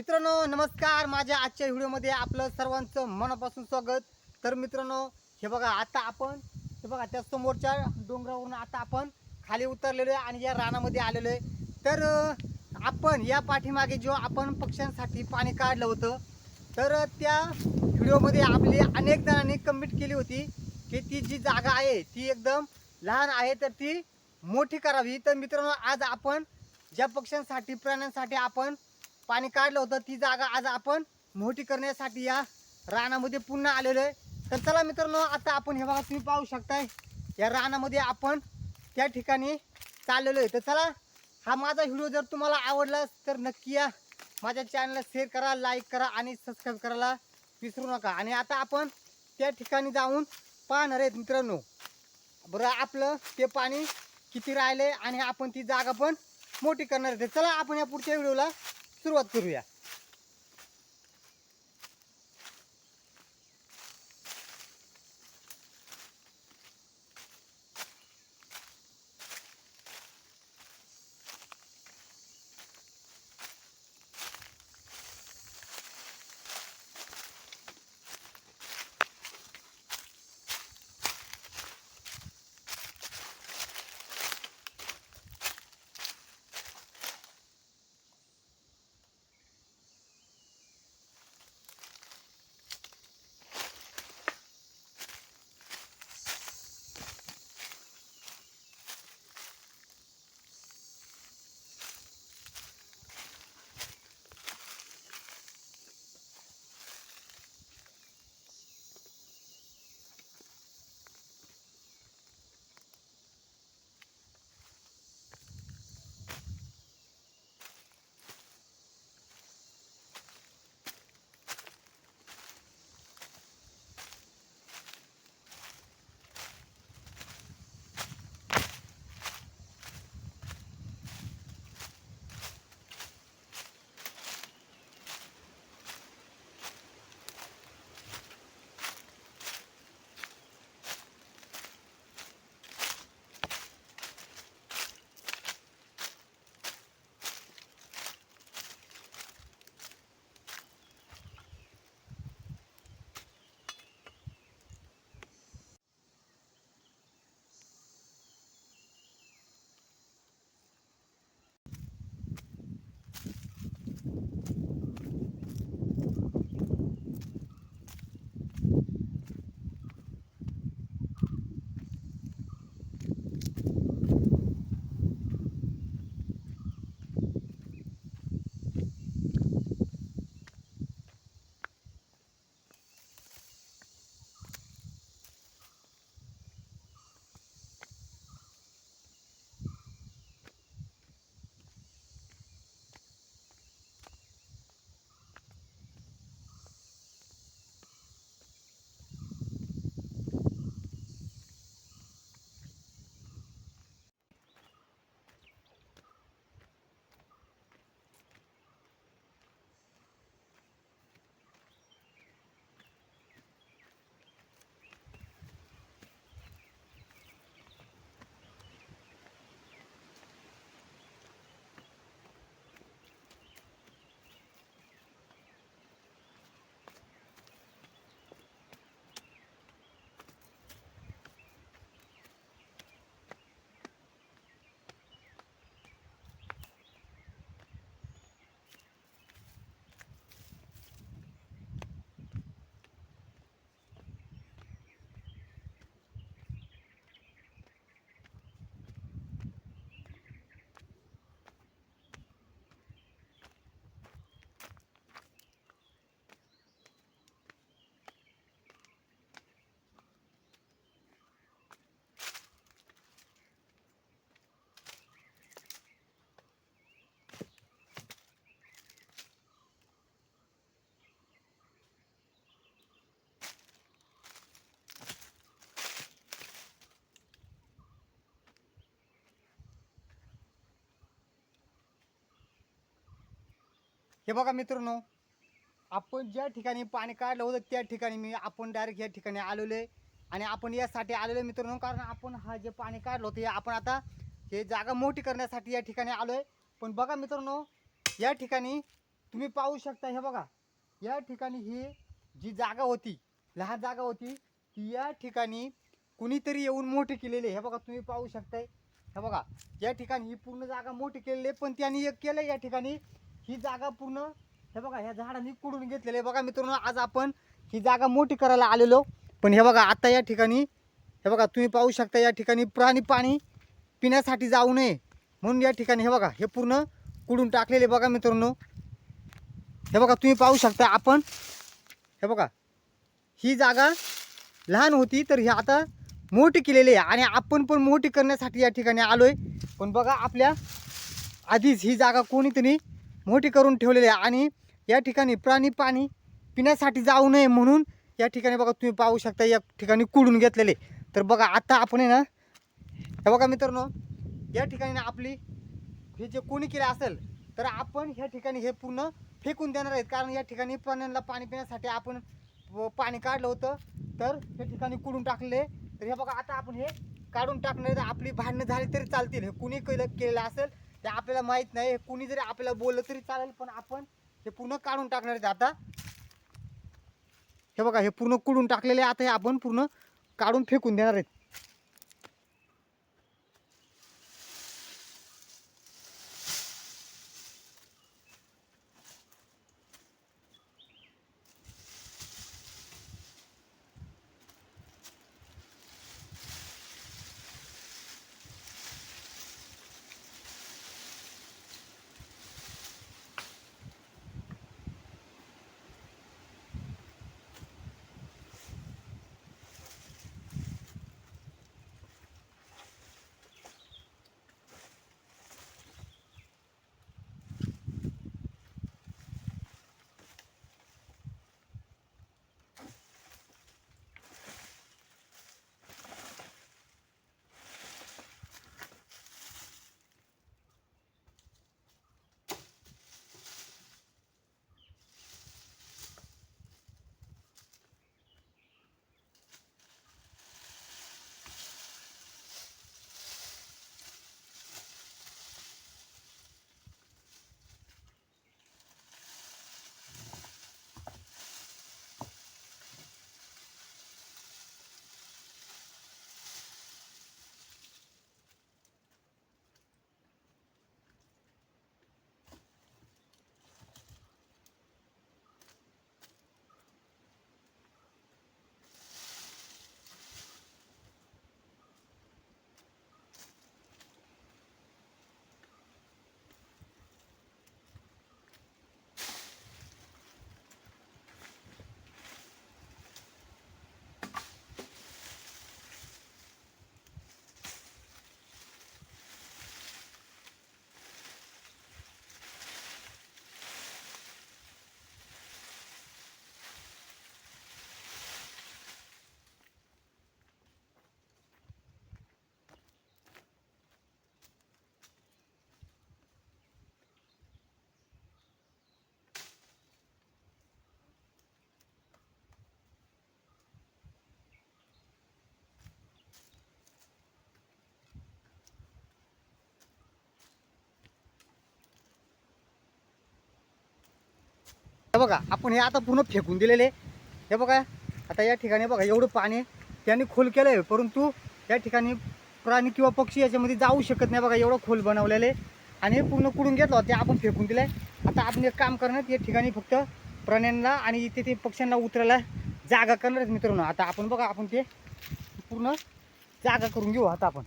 मित्रांनो नमस्कार. माझ्या आजच्या व्हिडिओमध्ये आपलं सर्वांचं मनापासून स्वागत. तर मित्रांनो हे बघा आता आपण हे बघा त्या समोरच्या डोंगरावरून आता आपण खाली उतरलेलो आहे आणि या रानामध्ये आलेलो आहे. तर आपण या पाठीमागे जो आपण पक्ष्यांसाठी पाणी काढलं होतं तर त्या व्हिडिओमध्ये आपली अनेक जणांनी कमेंट केली होती की ती जी जागा आहे ती एकदम लहान आहे तर ती मोठी करावी. तर मित्रांनो आज आपण ज्या पक्ष्यांसाठी प्राण्यांसाठी आपण पाणी काढलं होतं ती जागा आज आपण मोठी करण्यासाठी या रानामध्ये पुन्हा आलेलो आहे. तर चला मित्रांनो आता आपण हे बघा तुम्ही पाहू शकताय या रानामध्ये आपण त्या ठिकाणी चाललेलो आहे. तर चला हा माझा व्हिडिओ जर तुम्हाला आवडला तर नक्की या माझ्या चॅनलला शेअर करा लाईक करा आणि सबस्क्राईब करायला विसरू नका. आणि आता आपण त्या ठिकाणी जाऊन पाहणार आहेत मित्रांनो. बरं आपलं ते पाणी किती राहिले आणि आपण ती जागा पण मोठी करणार आहे. तर चला आपण या पुढच्या व्हिडिओला सुरुवात करूया. हे बघा मित्रांनो आपण ज्या ठिकाणी पाणी काढलं होतं त्या ठिकाणी मी आपण डायरेक्ट या ठिकाणी आलेलो आहे. आणि आपण यासाठी आलेलो आहे मित्रांनो कारण आपण हा जे पाणी काढलं होतं हे आपण आता हे जागा मोठी करण्यासाठी या ठिकाणी आलो आहे पण बघा मित्रांनो या ठिकाणी तुम्ही पाहू शकता हे बघा या ठिकाणी ही जी जागा होती लहान जागा होती ती या ठिकाणी कुणीतरी येऊन मोठी केलेली आहे. हे बघा तुम्ही पाहू शकताय. हे बघा या ठिकाणी ही पूर्ण जागा मोठी केलेली आहे पण त्यांनी एक केलं या ठिकाणी ही जागा पूर्ण हे बघा ह्या झाडांनी कुडून घेतलेले आहे. बघा मित्रांनो आज आपण ही जागा मोठी करायला आलेलो. पण हे बघा आता या ठिकाणी हे बघा तुम्ही पाहू शकता या ठिकाणी प्राणी पाणी पिण्यासाठी जाऊ नये. म्हणून या ठिकाणी हे बघा हे पूर्ण कुडून टाकलेले बघा मित्रांनो. हे बघा तुम्ही पाहू शकता आपण हे बघा ही जागा लहान होती तर ही आता मोठी केलेली आहे. आणि आपण पण मोठी करण्यासाठी या ठिकाणी आलो आहे पण बघा आपल्या आधीच ही जागा कोणीतरी मोठी करून ठेवलेली आहे. आणि या ठिकाणी प्राणी पाणी पिण्यासाठी जाऊ नये म्हणून या ठिकाणी बघा तुम्ही पाहू शकता या ठिकाणी कुडून घेतलेले तर बघा आता आपण आहे ना हे बघा मित्रांनो या ठिकाणी ना आपली हे जे कोणी केलं असेल तर आपण ह्या ठिकाणी हे पूर्ण फेकून देणार आहेत. कारण या ठिकाणी प्राण्यांना पाणी पिण्यासाठी आपण पाणी काढलं होतं तर हे ठिकाणी कुडून टाकले तर हे बघा आता आपण हे काढून टाकणार आपली भांडणं झाली तरी चालतील. हे कुणी केलं केलेलं असेल ते आपल्याला माहीत नाही हे कुणी जरी आपल्याला बोललं तरी चालेल पण आपण हे पूर्ण काढून टाकणार आहेत आता. हे बघा हे पूर्ण कुडून टाकलेले आता हे आपण पूर्ण काढून फेकून देणार आहेत. हे बघा आपण हे आता पूर्ण फेकून दिलेले. हे बघा आता या ठिकाणी बघा एवढं पाणी त्यांनी खोल केलं आहे परंतु या ठिकाणी प्राणी किंवा पक्षी याच्यामध्ये जाऊ शकत नाही बघा एवढं खोल बनवलेले आणि हे पूर्ण कुडून घेतलं होतं ते आपण फेकून दिलं आहे आता आपण एक काम करणार या ठिकाणी फक्त प्राण्यांना आणि इथे ते पक्ष्यांना उतरायला जागा करणार मित्रांनो. आता आपण बघा आपण ते पूर्ण जागा करून घेऊ आता आपण.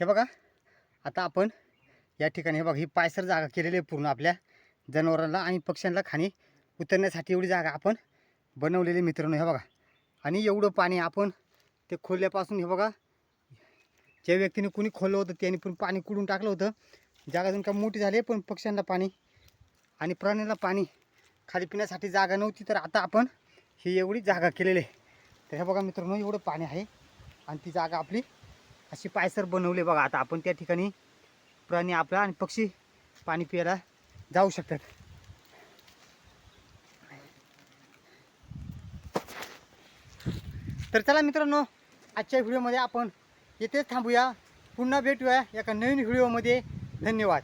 हे बघा आता आपण या ठिकाणी हे बघा ही पायसर जागा केलेली आहे पूर्ण आपल्या जनावरांना आणि पक्ष्यांना खाणी उतरण्यासाठी एवढी जागा आपण बनवलेली मित्रांनो हे बघा. आणि एवढं पाणी आपण ते खोलल्यापासून हे बघा ज्या व्यक्तीने कुणी खोललं होतं त्यांनी पण पाणी कुडून टाकलं होतं. जागा अजून का मोठी झाली पण पक्ष्यांना पाणी आणि प्राण्यांना पाणी खाली पिण्यासाठी जागा नव्हती तर आता आपण ही एवढी जागा केलेली आहे. तर हे बघा मित्रांनो एवढं पाणी आहे आणि ती जागा आपली असे पायसर बनवले बघा. आता आपण त्या ठिकाणी प्राणी आपला आणि पक्षी पाणी प्यायला जाऊ शकतात. तर चला मित्रांनो आजच्या व्हिडिओमध्ये आपण येथेच थांबूया. पुन्हा भेटूया एका नवीन व्हिडिओमध्ये. धन्यवाद.